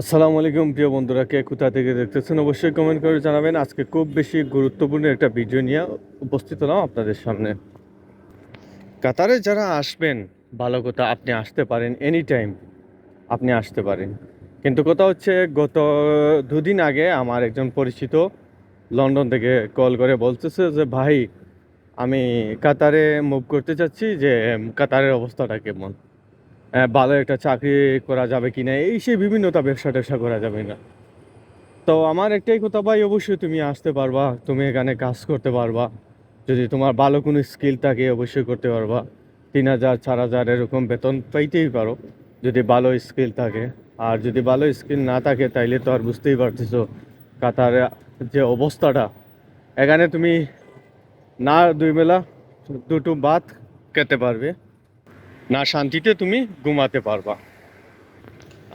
আসসালামু আলাইকুম, প্রিয় বন্ধুরা, কে কোথা থেকে দেখতেছেন অবশ্যই কমেন্ট করে জানাবেন। আজকে খুব বেশি গুরুত্বপূর্ণ একটা ভিডিও নিয়ে উপস্থিত হলাম আপনাদের সামনে। কাতারে যারা আসবেন, ভালো কথা, আপনি আসতে পারেন এনি টাইম আপনি আসতে পারেন। কিন্তু কথা হচ্ছে, গত দুদিন আগে আমার একজন পরিচিত লন্ডন থেকে কল করে বলতেছে যে, ভাই, আমি কাতারে মুভ করতে চাচ্ছি যে, কাতারের অবস্থাটা কেমন? ভালো একটা চাকরি করা যাবে কি না, এই সেই বিভিন্নতা ব্যবসা ট্যাবসা করা যাবে না। তো আমার একটাই কথা, ভাই, অবশ্যই তুমি আসতে পারবা, তুমি এখানে কাজ করতে পারবা। যদি তোমার ভালো কোনো স্কিল থাকে, অবশ্যই করতে পারবা। তিন হাজার, চার হাজার এরকম বেতন পাইতেই পারো, যদি ভালো স্কিল থাকে। আর যদি ভালো স্কিল না থাকে, তাইলে তো আর বুঝতেই পারতেছো কাতার যে অবস্থাটা। এখানে তুমি না দুই বেলা দুটো ভাত খেতে পারবে। না শান্তিতে তুমি ঘুমাতে পারবা।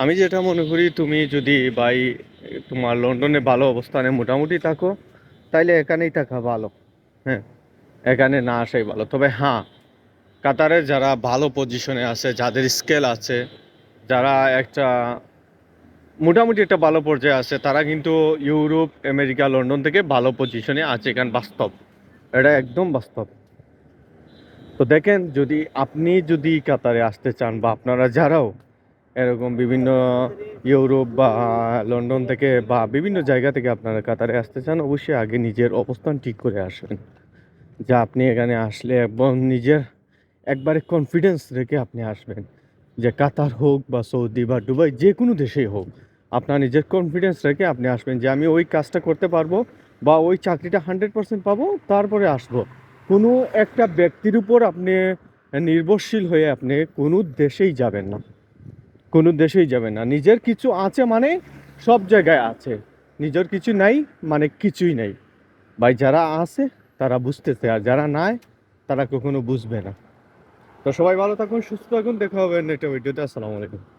আমি যেটা মনে করি, তুমি যদি বাই তোমার লন্ডনে ভালো অবস্থানে মোটামুটি থাকো, তাইলে এখানেই থাকা ভালো। হ্যাঁ এখানে না আসাই ভালো। তবে হ্যাঁ কাতারে যারা ভালো পজিশনে আছে, যাদের স্কেল আছে, যারা একটা মোটামুটি একটা ভালো পর্যায়ে আছে, তারা কিন্তু ইউরোপ, আমেরিকা, লন্ডন থেকে ভালো পজিশনে আছে, এখানে বাস্তব। এটা একদম বাস্তব। তো দেখেন, যদি আপনি যদি কাতারে আসতে চান বা আপনারা যারাও এরকম বিভিন্ন ইউরোপ বা লন্ডন থেকে বা বিভিন্ন জায়গা থেকে আপনারা কাতারে আসতে চান, অবশ্যই আগে নিজের অবস্থান ঠিক করে আসবেন যা আপনি এখানে আসলে এবং নিজের একবারে কনফিডেন্স রেখে আপনি আসবেন। যে কাতার হোক বা সৌদি বা দুবাই, যে কোনো দেশেই হোক, আপনার নিজের কনফিডেন্স রেখে আপনি আসবেন যে আমি ওই কাজটা করতে পারব বা ওই চাকরিটা হান্ড্রেড পার্সেন্ট পাবো, তারপরে আসব। কোনো একটা ব্যক্তির উপর আপনি নির্ভরশীল হয়ে আপনি কোনো দেশেই যাবেন না। কোনো দেশেই যাবেন না। নিজের কিছু আছে মানে সব জায়গায় আছে। নিজের কিছু নাই মানে কিছুই নাই। ভাই, যারা আছে তারা বুঝতেছে, আর যারা নাই তারা কখনো বুঝবে না। তো সবাই ভালো থাকুন, সুস্থ থাকুন। দেখা হবে নেক্সট ভিডিওতে। আসসালামু আলাইকুম।